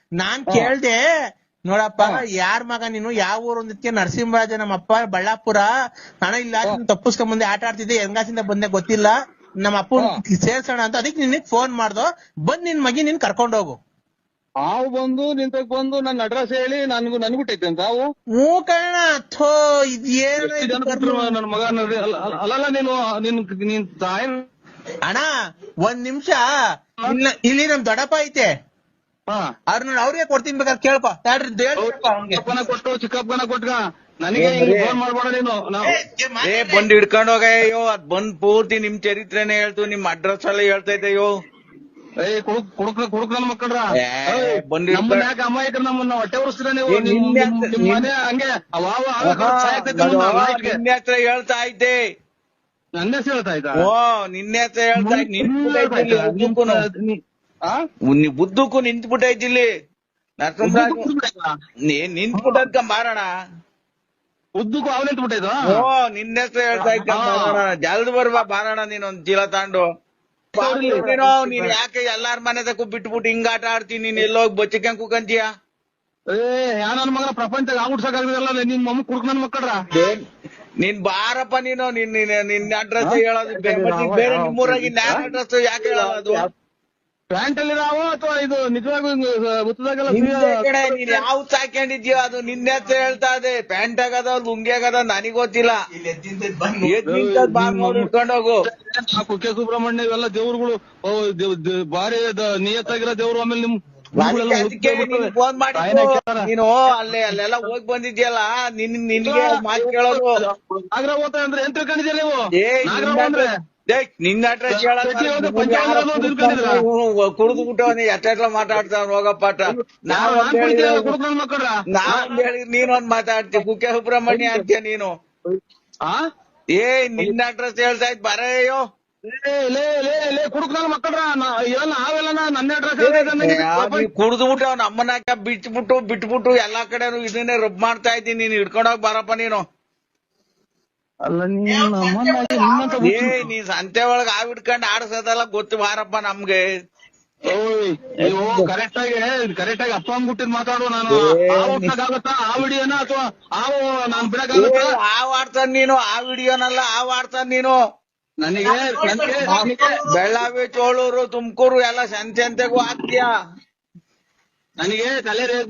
ನಾನ್ ಕೇಳ್ದೆ ನೋಡಪ್ಪ ಯಾರ್ ಮಗ ನೀನು? ಯಾವ ಊರು ಅಂದಿದ್ಕೆ ನರಸಿಂಹರಾಜ ನಮ್ಮ ಅಪ್ಪ ಬಳ್ಳಾಪುರ. ನಾನು ಇಲ್ಲ ನೀನ್ ತಪ್ಪಿಸ್ಕೊಂಡ್ ಬಂದೆ ಆಟ ಆಡ್ತಿದ್ದೆ ಹೆಂಗಾಸಿಂದ ಬಂದೆ ಗೊತ್ತಿಲ್ಲ. ನಮ್ಮ ಅಪ್ಪ ಸೇರ್ಸೋಣ ಅಂತ. ಅದಕ್ಕೆ ನಿನ್ಗೆ ಫೋನ್ ಮಾಡ್ದೋ. ಬಂದ್ ನಿನ್ ಮಗಿ ನಿನ್ ಕರ್ಕೊಂಡ್ ಹೋಗು. ಹಾವು ಬಂದು ನಿಂತ ಬಂದು ನನ್ನ ಅಡ್ರೆಸ್ ಹೇಳಿ ನನ್ಗೂ ನನ್ಗುಟ್ಟೈತೆ ಅಂತ. ಹಾವು? ಹ್ಞೂ ಕಣ ಥೋ ಇದ್ ಎಷ್ಟು ಜನ ಬಿಟ್ರು ನನ್ನ ಮಗ ಅಲ್ಲ ಅಲ್ಲ- ಅಲ್ಲಲ್ಲ ನೀನು ನಿನ್ ನಿನ್ ತಾಯಿ? ಅಣ್ಣ ಒಂದ್ ನಿಮಿಷ. ಇಲ್ಲಿ ನಮ್ ದೊಡ್ಡಪ್ಪ ಐತೆ. ಹಾ. ಅವ್ರ ನೋಡಿ ಅವ್ರಿಗೆ ಕೊಡ್ತೀನಿ ಬೇಕಾದ್ರೆ ಕೇಳ್ಪ ತಡ್ರಿ ಅವ್ನ್ಗೆ. ಚಿಕ್ಕಪ್ಪನ ಕೊಟ್ಟು ಚಿಕ್ಕಪ್ಪನ ನನಗೆ ಫೋನ್ ಮಾಡ್ಬೇಡ ನೀನು. ನಾವು ಏ. ಬಂದ್ ಹಿಡ್ಕೊಂಡ್ ಹೋಗಯ್ಯೋ ಅದ್ ಬಂದ್ ಪೂರ್ತಿ ನಿಮ್ ಚರಿತ್ರೆನೇ ಹೇಳ್ತು ನಿಮ್ ಅಡ್ರೆಸ್ ಎಲ್ಲ ಹೇಳ್ತಾ ಏ ಕುಡುಕ್ ಕುಡುಕ್ ಕುಡುಕ್ ಮಕ್ಕಳ್ರ. ಏ, ಬಂದ್ ಹಿಡ್ಕೊಂಡ್- ನಮ್ಮನ್ನ ಯಾಕೆ ಅಮಾಯಕ ನಮ್ಮನ್ನ ಹೊಟ್ಟೆ ಉರಿಸ್ತೀರ ನೀವು? ಏ, ನಿಮ್ ನಿನ್ನೆ ನಿಮ್- ನಿಮ್ ನಿನ್- ಮನೆ ಹಂಗೆ ಅವ ಸಾಯ್ತೈತೆ. ನಿನ್ನೆ ಹತ್ರ ಹೇಳ್ತಾ ಇದ್ದೆ. ನನ್ನ ಹೆಸರು ಹೇಳ್ತಾ ಇದ್ದ? ಓ ನಿನ್ನೆ ಹತ್ರ ಹೇಳ್ತಾ ಉದ್ದಕ್ಕೂನು. ನೀ- ಉದ್ದಕ್ಕೂ ನಿಂತ್ಬಿಟ್ಟೈತಿ ಇಲ್ಲಿ ನರಸಿಂಹರಾಜ್. ನೀನ್ ನಿಂತ್ಬಿಟ್ಟದ್ಕ ಮಾರಣ. ಉದ್ದಕ್ಕೂ ಅವ್ ನಿಂತು ಬಿಟ್ಟಿದ್ದು ಓ ನಿನ್ನ ಹೆಸರು ಹೇಳ್ತಾ ಇದ್ದ ಮಾರೋಣ. ಜಲ್ದ್ ಬರ್ಬಾ ಬಾರಣ ನೀನ್ ಒಂದ್ ಚೀಲ ತಾಂಡು. ನೀನು ನೀನ್ ಯಾಕೆ ಎಲ್ಲಾರ ಮನೆ ತಕ್ಕ ಬಿಟ್ಬಿಟ್ಟು ಹಿಂಗ ಆಟ ಆಡ್ತೀನಿ? ನೀನ್ ಎಲ್ಲೋಗಿ ಬಚ್ಚಿಕೊಂಡ್ ಕುಕಂತೀಯ? ಏ ಯಾ ನನ್ ಮಗನ ಪ್ರಪಂಚದಾಗ ಆಗ್ಬಿಡ್ಸಕ್ಕಾಗಲ್ಲ ನಿನ್ ಮಮ್ಮ ಕುಡ್ಕ ನನ್ ಮಕ್ಕಳ್ರ? ನೀನ್ ಬಾರಪ್ಪ ನೀನು. ನಿನ್ ನಿನ್ ನಿನ್ನ ಅಡ್ರೆಸ್ ಹೇಳೋದು ಬೇರೆ ನಿಮ್ಮೂರಾಗಿ ನ್ಯಾಯ ಅಡ್ರೆಸ್ ಯಾಕೆ ಹೇಳೋದು? ಪ್ಯಾಂಟ್ ಅಲ್ಲಿ ನಾವು ಅಥವಾ ಇದು ನಿಜವಾಗೂ ಉತ್ತದಾಗೆಲ್ಲ ಯಾವ್ದು ಹಾಕೊಂಡಿದ್ಯೋ ಅದು ನಿನ್ನೆ ಹತ್ರ ಹೇಳ್ತಾ ಇದೆ. ಪ್ಯಾಂಟ್ ಆಗದ ಲುಂಗಿ ಆಗದ ನನಗ್ ಗೊತ್ತಿಲ್ಲ. ಎದ್ ನಿಂತದ್ ಬಾ ನೋಡಿ ಇಟ್ಕೊಂಡ್ ಹೋಗು. ಕುಕ್ಕೆ ಸುಬ್ರಹ್ಮಣ್ಯ ಇವೆಲ್ಲ ದೇವ್ರುಗಳು ಭಾರಿ ನಿಯತ್ತಾಗಿರೋ ದೇವ್ರು ಆಮೇಲೆ ನಿಮ್ ಫೋನ್ ಮಾಡಿ ನೀನು ಅಲ್ಲೇ ಅಲ್ಲೆಲ್ಲ ಹೋಗಿ ಬಂದಿದ್ಯಲ್ಲ ನಿನ್ ನಿನ್ಗೆ ಮಾತು ಕೇಳೋದು. ನಾಗರ ಓತ ಅಂದ್ರೆ ಏನ್ ತಿಳ್ಕೊಂಡಿದ್ಯಾ ನೀವು? ನಿನ್ನ ಅಡ್ರೆಸ್? ಕುಡಿದು ಬಿಟ್ಟವನಿ ಎಷ್ಟೆಲ್ಲ ಮಾತಾಡ್ತಾವ ಹೋಗಪ್ಪಾಟ ನಾವ್ ನಾನ್ ಕುಡಿತೀನಲ್ಲ, ಕುಡ್ಕ ನನ್ ಮಕ್ಕಳ್ರ. ನಾವ್ ಹೇಳಿ ನೀನೊಂದ್ ಮಾತಾಡ್ತಿ ಕುಕ್ಕೆ ಸುಬ್ರಹ್ಮಣ್ಯ ಅಂತ್ಯ ನೀನು. ಏ ನಿನ್ನ ಅಡ್ರೆಸ್ ಹೇಳ್ತಾ ಇದ್ ಬರೆಯೋ ಕುಡ್ದು ಬಿಟ್ಟು ಅವ್ನ ಅಮ್ಮನಾಕ ಬಿಟ್ಬಿಟ್ಟು ಬಿಟ್ಬಿಟ್ಟು ಎಲ್ಲಾ ಕಡೆ ಇದನ್ನೇ ರಬ್ ಮಾಡ್ತಾ ಇದ್ದೀನಿ ನೀನ್ ಹಿಡ್ಕೊಂಡೋಗ್ ಬರಪ್ಪ ನೀನು. ಅಲ್ಲ ನೀನು ಸಂತೆ ಒಳಗ ಆ ಹಿಡ್ಕೊಂಡ್ ಆಡ್ಸೋದಲ್ಲ ಗೊತ್ತು ಬಾರಪ್ಪ ನಮ್ಗೆ. ಓಯ್ ನೀವು ಕರೆಕ್ಟ್ ಆಗಿ ಕರೆಕ್ಟ್ ಆಗಿ ಅಪ್ಪ ಅಂದ್ಬಿಟ್ಟಿದ್ ಮಾತಾಡು ನಾನು. ಏ, ಆ ವಿಡಿಯೋನ ಅಥವಾ ಆವು ನಾನ್ ಬಿಡಕ್ಕಾಗತ್ತಾ? ಆವ್ ಆಡ್ತಾನ ನೀನು ಆ ವಿಡಿಯೋನಲ್ಲ ಆವ್ ಆಡ್ತಾನ ನೀನು. ನನಗೆ ಬೆಳ್ಳಾವಿ ಚೋಳೂರು ತುಮಕೂರು ಎಲ್ಲ ಸಂತೆ ಸಂತೆಗೂ ಹಾಕ್ತೀಯ? ನನಗೆ ತಲೆ ರೇಗ್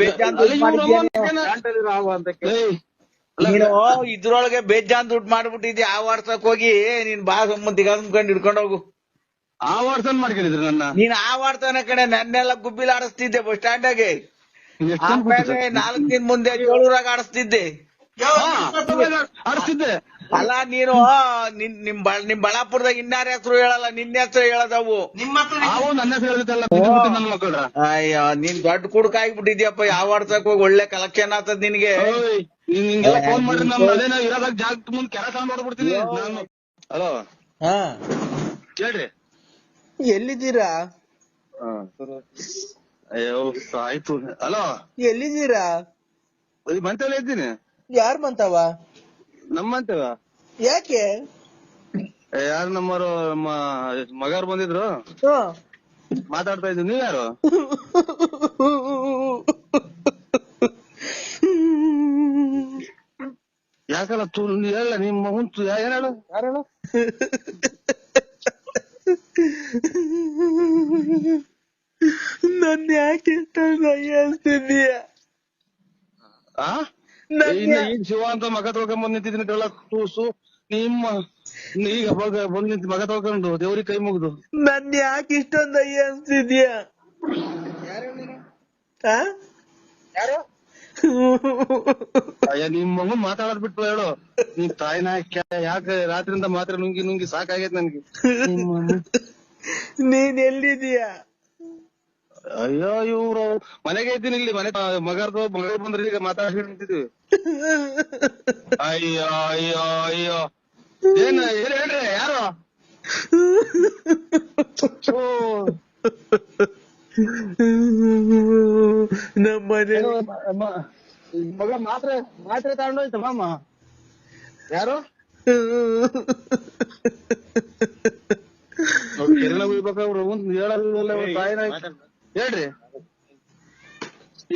ಬೇಜಾನ್ ನೀನು? ಇದ್ರೊಳಗೆ ಬೇಜಾನ್ ದುಡ್ಡು ಮಾಡ್ಬಿಟ್ಟಿದ್ದಿ ಆ ವಾಡ್ಸಕ್ ಹೋಗಿ ನೀನ್ ಬಾ ಸುಮ್ಮನೆ ಕಂಡು ಹಿಡ್ಕೊಂಡು ಹೋಗು. ಆ ವಾಟ್ಸನ್ ಮಾಡ್ಕೊಂಡಿದ್ರು ನನ್ನ? ನೀನ್ ಆ ವಾಟ್ಸನ ಕಡೆ ನನ್ನೆಲ್ಲ ಗುಬ್ಬಿಲ್ ಆಡಿಸ್ತಿದ್ದೆ ಬಸ್ ಸ್ಟ್ಯಾಂಡ್ ಆಗಿ ನಾಲ್ಕು ನಾಲ್ಕ್ ದಿನ ಮುಂದೆ ಏಳೂರಾಗ ಆಡಿಸ್ತಿದ್ದೆ. ಆಡಿಸ್ತಿದ್ದೆ. ಅಲ್ಲ ನೀನು ನಿನ್ ನಿಮ್ ಬ ನಿಮ್ ಬಳ್ಳಾಪುರದಾಗ ಇನ್ನಾರ ಹೆಸರು ಹೇಳಲ್ಲ ನಿನ್ನ ಹೆಸರು ಹೇಳದವು. ನಾವು ನನ್ನ ಹೆಸರು ಹೇಳಿದ್ದಲ್ಲ ಬಿಟ್ಬಿಟ್ಟು ನನ್ನ ಮಕ್ಕಳ. ಅಯ್ಯೋ ನೀನ್ ದೊಡ್ಡ ಕುಡ್ಕ ಆಗ್ಬಿಟ್ಟಿದ್ಯಪ್ಪ ಯಾವ ವಾಡ್ಸಕ್ ಹೋಗಿ ಒಳ್ಳೆ ಕಲೆಕ್ಷನ್ ಆತದ್ ನಿನ್ಗೆ? ಓಯ್ ನೀನ್ ಹಿಂಗೆಲ್ಲ ಫೋನ್ ಮಾಡ್ರಿ ನಮ್ ಅದೇನೋ ಇರೋದಾಗ ಜಾಗ ಮುಂದ್ ಕೆಲಸ ಮಾಡ್ಬಿಡ್ತೀನಿ ನಾನು ಹಲೋ. ಹಾ. ಕೇಳ್ರಿ. ಎಲ್ಲಿದ್ದೀರಾ? ಅಯ್ಯೋ ಆಯ್ತು. ಹಲೋ. ಎಲ್ಲಿದ್ದೀರಾ? ಈ ಇದ್ದೀನಿ ಯಾರ್ ಬಂತವ ನಮ್ಮಂತವ ಯಾಕೆ? ಯಾರು ನಮ್ಮವರು ನಮ್ಮ ಮಗಾರು ಬಂದಿದ್ರು? ಮಾತಾಡ್ತಾ ಇದ್ರು ನೀವ್ ಯಾರು? ಯಾಕಲ್ಲ ತೂ ಹೇಳ ನಿಮ್ಮ ಮಗನ್ ತು- ಏನ್ ಹೇಳು? ಯಾರು ಹೇಳು ನನ್ ಯಾಕೆ ಇಷ್ಟ ಹೇಳ್ತಿದ್ದೀಯ? ಆ? ಯಾ- ಈಗ ಶಿವ ಅಂತ ಮಗ ತೊಳ್ಕೊಂಡ್ ನಿಂತಿದ್ದೀನಿ ಕಳ್ಳ ಕೂಸು ನಿಮ್ಮ ಈಗ ಬಂದ್ ಬಂದ್ ನಿಂತು ಮಗ ತೊಳ್ಕೊಂಡು ದೇವ್ರಿಗೆ ಕೈ ಮುಗ್ದು. ನನ್ ಯಾಕೆ ಇಷ್ಟೊಂದು ಅಯ್ಯ ಆ? ಯಾರು? [LAUGHS] ಅಯ್ಯ ನಿಮ್ ಮಾತಾಡದ್ ಮಾತಾಡೋದ್ ಬಿಟ್ಟು ಹೇಳು. ನಿಮ್ ನಾಯಕ ಯಾಕೆ ರಾತ್ರಿಯಿಂದ ಮಾತ್ರ ನುಂಗಿ ನುಂಗಿ ಸಾಕಾಗೈತ್ ನನ್ಗೆ? [LAUGHS] ನೀನ್ ಎಲ್ಲಿದೀಯಾ? ಅಯ್ಯೋ ಇವ್ರು ಮನೆಗೆ ಇದ್ದೀನಿ ಇಲ್ಲಿ ಮನೆ ಮಗರ್ದು ಮಗ ಬಂದ್ರೆ ಈಗ ನಿಂತಿದ್ವಿ. ಅಯ್ಯೋ ಅಯ್ಯೋ ಅಯ್ಯೋ. ಏನ್ ಏನ್ ಹೇಳ್ರಿ ಯಾರು? ನಮ್ಮನೆ ಮಗ ಮಾತ್ರ ಮಾತ್ರೆ ತಗೊಂಡೋಯ್ತು ಮಾಮ. ಯಾರು? ಕಿರಣ ಬೀಳ್ಬೇಕಾವ್ರು ಒಂದ್ ಹೇಳಲ್ಲ ಒಂದ್ ತಾಯಿನ ಹೇಳ್ರಿ.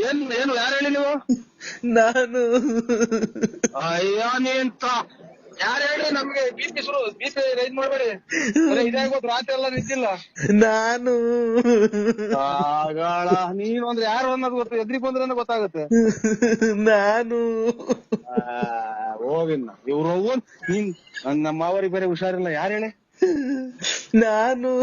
ಏನ್ ಏನು ಯಾರು ಹೇಳಿ ನೀವು? ನಾನು. ಅಯ್ಯೋ ನೀನ್ ಯಾರು ಹೇಳ್ರಿ ನಮ್ಗೆ? ಬೀಸಿ ಶುರು ಬೀಸಿ ರೈಸ್ ಮಾಡ್ಬೇಡಿ. ಇದಾಗೋದು ರಾತ್ರಿ ಎಲ್ಲ ನಿಂತಿಲ್ಲ. ನಾನು. ಆಗಾಳ ನೀನು ಅಂದ್ರೆ ಯಾರು ಅನ್ನೋದು ಗೊತ್ತು ಎದ್ರಿಗೆ ಬಂದ್ರೆ ಗೊತ್ತಾಗುತ್ತೆ. ನಾನು. ಹೋಗಿಲ್ಲ ಇವ್ರು ಹೋಗು ನೀನ್ ನನ್- ನಮ್ಮ ಮಾವರಿಗೆ ಬೇರೆ ಹುಷಾರಿಲ್ಲ ಯಾರು ಹೇಳಿ? ನಾನು.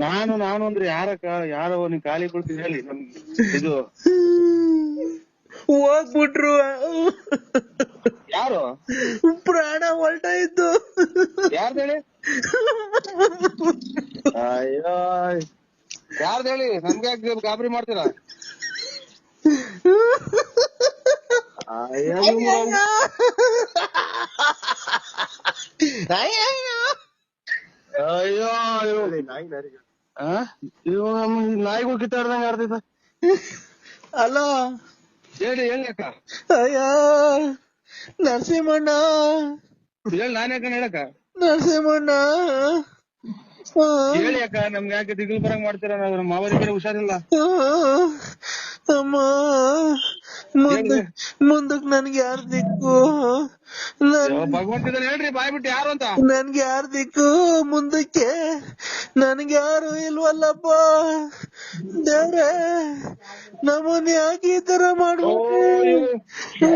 ನಾನು ನಾನು ಅಂದ್ರೆ ಯಾರ ಯಾರೋ ನೀನ್ ಖಾಲಿ ಕೊಡ್ತೀನಿ ಹೇಳಿ ಇದು ಹೋಗ್ಬಿಟ್ರು. ಯಾರು? ಪ್ರಾಣ ಹೊಲ್ಟಾಯ್ತು ಯಾರ್ದ ಹೇಳಿ? ಅಯ್ಯೋ. ಯಾರ್ದ ಹೇಳಿ? ನಮ್ಗೆ ಯಾಕೆ ಗಾಬರಿ ಮಾಡ್ತೀರಾ? ಅಯ್ಯೋ. ನಮ್ ನಾಯಿಗಳು ಕಿತ್ತಾಡ್ದಂಗ ಆಡ್ತೈತ ಅಲೋ? ಹೇಳಿ ಹೇಳಿ ಅಕ್ಕ. ಅಯ್ಯೋ ನರಸಿಂಹಣ್ಣ. ಹೇಳಿ ನಾನೇ ಅಕ್ಕ ಹೇಳಕ್ಕ. ನರಸಿಂಹಣ್ಣ. ಹೇಳಿ ಅಕ್ಕ ನಮ್ಗೆ ಯಾಕೆ ದಿಗಿಲ್ ಬರಂಗ್ ಮಾಡ್ತೀರ ನಾವು ಮಾವರಿಗೆ ಹುಷಾರಿಲ್ಲ. ಅಮ್ಮ. ಮುಂದಕ್ ಮುಂದಕ್ ನನ್ಗೆ ಯಾರ್ ದಿಕ್ಕು? ಭಗವಂತಿದ್ದಾನೆ ಹೇಳ್ರಿ ಬಾಯ್ ಬಿಟ್ಟು ಯಾರು ಅಂತ? ನನ್ಗೆ ಯಾರ್ ದಿಕ್ಕು? ಮುಂದಕ್ಕೆ ನನ್ಗೆ ಯಾರು ಇಲ್ವಲ್ಲಪ್ಪ? ದೇವ್ರೆ ನಮ್ಮನ್ ಯಾಕೆ ಈ ತರ ಮಾಡ್ಬಿಟ್ಟೆ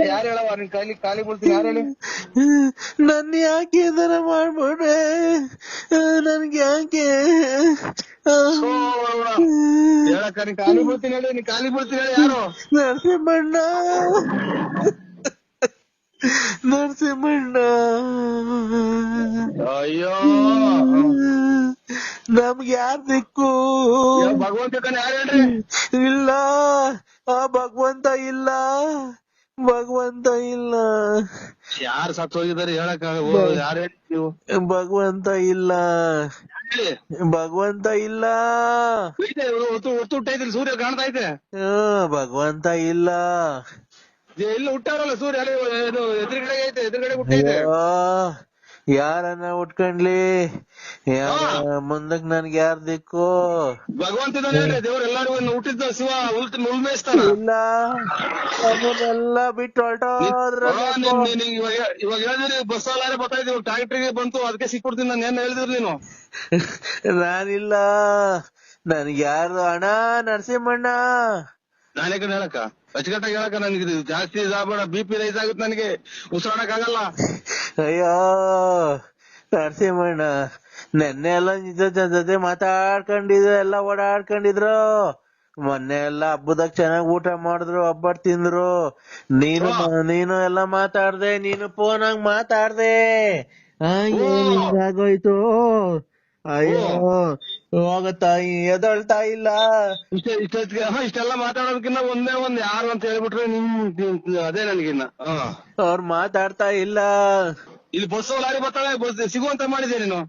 ಯಾರು ಹೇಳವ ನಿನ್ ಕೈಲಿ ಖಾಲಿ ಬೀಳ್ತೀನಿ ಯಾರು ಹೇಳಿ? ನನ್ ಯಾಕೆ ಈ ತರ ಮಾಡ್ಬಿಟ್ರೆ ನನ್ಗೆ ಯಾಕೆ ಹೇಳಕ್ಕ ನೀನ್ ಖಾಲಿ ಬೀಳ್ತೀನಿ ಹೇಳಿ ನೀ ಖಾಲಿ ಬೀಳ್ತೀನಿ ಹೇಳಿ ಯಾರು? ನರಸಿಂಹಣ್ಣ. ನರಸಿಂಹಣ್ಣ. ಅಯ್ಯೋ. ನಮ್ಗೆ ಯಾರ್ ದಿಕ್ಕು? ಭಗವಂತ ಯಾರು ಹೇಳ್ರಿ? ಇಲ್ಲ. ಆ ಭಗವಂತ ಇಲ್ಲ. ಭಗವಂತ ಇಲ್ಲ. ಯಾರು ಸತ್ ಹೋಗಿದಾರೆ ಹೇಳಕ್ ಯಾರು ಹೇಳಿ ನೀವು? ಭಗವಂತ ಇಲ್ಲ. ಭಗವಂತ ಇಲ್ಲ. ಹುಟ್ಟೈತಿ ಸೂರ್ಯ ಕಾಣ್ತಾ ಐತೆ ಭಗವಂತ ಇಲ್ಲ. ಎಲ್ಲಿ ಹುಟ್ಟಾರಲ್ಲ ಸೂರ್ಯ ಎದುರುಗಡೆ ಐತೆ ಎದುರುಗಡೆ ಹುಟ್ಟೈತೆ ಯಾರನ್ನ ಉಟ್ಕೊಂಡ್ಲಿ? ಮುಂದಕ್ ನನ್ಗೆ ಯಾರ್ ದಿಕ್ಕು? ಭಗವಂತ ಇದ್ದಾನೆ ಹೇಳ್ರಿ ದೇವ್ರು ಎಲ್ಲಾರಿಗೂ ಹುಟ್ಟಿದ್ದ ಶಿವ ಉಲ್ಟ್ ಉಲ್ಮೇಯಿಸ್ತಾನ ಇಲ್ಲ. ನಮ್ಮನ್ನೆಲ್ಲ ಬಿಟ್ಟು ಹೊರಟೋದ್ರ ಇವಾಗ ಹೇಳಿದ್ರಿ ಬಸ್ ಅಲ್ಲಾರೆ ಬರ್ತಾ ಇದ್ದೀವಿ ಬಂತು ಅದಕ್ಕೆ ಸಿಕ್ಬಿಡ್ತೀನಿ ನಾನು ಏನ್ ಹೇಳಿದ್ರಿ ನೀನು? ನಾನಿಲ್ಲ. ನನ್ಗೆ ಯಾರು ಅಣ್ಣ ನರಸಿಂಹಣ್ಣ? ನಾನೇ ಕಡೆ ಹೇಳಕ್ಕ? ಅಚ್ಚುಕಟ್ಟಾಗಿ ಹೇಳಕ ನನಗೆ ಇದು ಜಾಸ್ತಿ ಇದಾಗಬೇಡ ಬಿ ಪಿ ರೈಸ್ ಆಗುತ್ತೆ ನನಗೆ. ಉಸಿರಾಡಕ್ ಆಗಲ್ಲ ಅಯ್ಯೋ ನರಸಿಂಹಣ್ಣ ನೆನ್ನೆ ಎಲ್ಲ ನಿಜ ಜನ ಜೊತೆ ಮಾತಾಡ್ಕೊಂಡಿದ್ರು ಎಲ್ಲ ಓಡಾಡ್ಕೊಂಡಿದ್ರು. ಮೊನ್ನೆ ಎಲ್ಲ ಹಬ್ಬದಾಗ ಚೆನ್ನಾಗಿ ಊಟ ಮಾಡಿದ್ರು ಒಬ್ಬಟ್ ತಿಂದ್ರು. ನೀನು ನೀನು ಎಲ್ಲ ಮಾತಾಡ್ದೆ ನೀನು ಫೋನ್ ಆಗ ಮಾತಾಡ್ದೆ. ಆಗೋಯ್ತು ಏನ್ ಹಿಂಗಾಗೋಯ್ತು ತಾಯಿ ಎದಳ್ತಾ ಇಲ್ಲ ಇಷ್ಟ ಇಷ್ಟೊತ್ತಿಗೆ ಹಾ ಇಷ್ಟೆಲ್ಲ ಮಾತಾಡೋದಕ್ಕಿಂತ ಒಂದೇ ಒಂದ್ ಯಾರು ಅಂತ ಹೇಳ್ಬಿಟ್ರೆ ನಿಮ್ ನಿಮ್- ಅದೇ ನನಗಿನ್ನ. ಅವ್ರ ಅವ್ರ್ ಮಾತಾಡ್ತಾ ಇಲ್ಲ. ಇಲ್ಲಿ ಬಸ್ ಲಾರಿ ಬರ್ತಾಳೆ ಬಸ್ ಸಿಗುವಂತ ಮಾಡಿದೆ ನೀನು?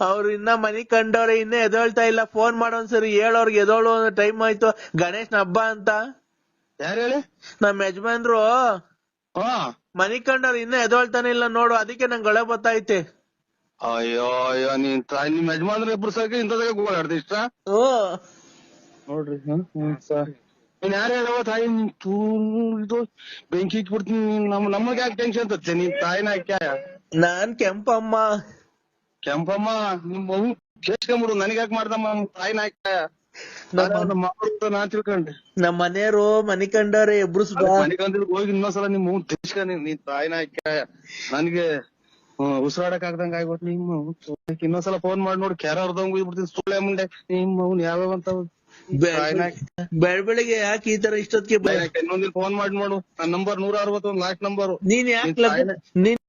ಅವ್ರು ಇನ್ನ ಮನಿ ಕಂಡವ್ರೆ ಇನ್ನ ಎದೇಳ್ತಾ ಇಲ್ಲ. ಫೋನ್ ಮಾಡೋನ್ಸರಿ ಹೇಳೋರ್ಗೆ ಎದೋಳು ಟೈಮ್ ಆಯ್ತು. ಗಣೇಶನ ಹಬ್ಬ ಅಂತ. ಯಾರು ಹೇಳಿ? ನಮ್ ಯಜಮಾನ್ರು. ಹಾ. ಮನಿ ಕಂಡವ್ರು ಇನ್ನ ಎದೋಳ್ತಾನೆ ಇಲ್ಲ ನೋಡು ಅದಕ್ಕೆ ನಂಗ್ ಗಳೆ ಬತ್ತೈತೆ ಅಯ್ಯೋ ಅಯ್ಯೋ ನೀನ್ ತಾಯಿ ನಿಮ್ ಯಜಮಾನ್ರ ಇಬ್ರು ಸರ್ಕ ಇಂಥದಾಗ ಓಡಾಡ್ದೆ ಇಷ್ಟ? ಹ್ಮ್. ನೋಡ್ರಿ ನೀನ್ ಯಾರು ಹೇಳವ ತಾಯಿ ನೀನ್ ತೂ ಇದು ಬೆಂಕಿ ಇಟ್ಬಿಡ್ತೀನಿ. ನಮ್ ನಮಗ ಯಾಕೆ ಟೆನ್ಷನ್ ತತ್ತೆ ನೀನ್ ತಾಯಿನ ಯಾಕೆ ನಾನ್ ಕೆಂಪಮ್ಮ. ಕೆಂಪಮ್ಮ ನಿಮ್ ಮಗು ಕೇಸ್ಕೊಂಬಿಡು ನನಗೆ ಯಾಕೆ ಮಾಡ್ದಮ್ಮ? ನಮ್ ತಾಯಿನ ಯಾಕೆ ನಮ್ಮ- ನಮ್ಮ ಮಕ್ಕಳು ನಾನ್ ತಿಳ್ಕೊಂಡೆ. ನಮ್ ಮನೆಯವರು ಮನಿ ಕಂಡವ್ರೆ ಎಬ್ರುಸ್ ಬಾ ಮನೆಗೆ ಅಂದಿದ್ದು ಹೋಗಿ ಇನ್ನೊಂದ್ಸಲ ನಿಮ್ ಮಗು ತಿಳ್ಸ್ಕೊಂಡಿ ನೀನ್ ತಾಯಿನ ಯಾಕೆ ನನ್ಗೆ ಉಸಿರಾಡಕ್ ಆಗ್ದಂಗ ಆಗ್ಬಿಟ್ಟು ನಿಮ್ಮ ಇನ್ನೊಂದ್ಸಲ ಫೋನ್ ಮಾಡಿ ನೋಡಿ ಕೆರ ಹೊರ್ದಂಗ್ ಹೋಗ್ಬಿಡ್ತೀನಿ ಸುಳ್ಳೆ ಮುಂದೆ. ನಿಮ್ಮ ಮಗನ್ ಯಾವ್ಯಾವ ಅಂತ? ಬೆಳ್ ಬೆಳಿಗ್ಗೆ ಯಾಕೆ ಈ ತರ ಇಷ್ಟೊತ್ತಿಗೆ ಇನ್ನೊಂದಿನ ಫೋನ್ ಮಾಡಿ ನೋಡು. ನನ್ನ ನಂಬರ್ ನೂರ ಅರವತ್ತೊಂದು ಲಾಸ್ಟ್ ನಂಬರ್ ನೀನ್ ಯಾಕೆ ನೀನ್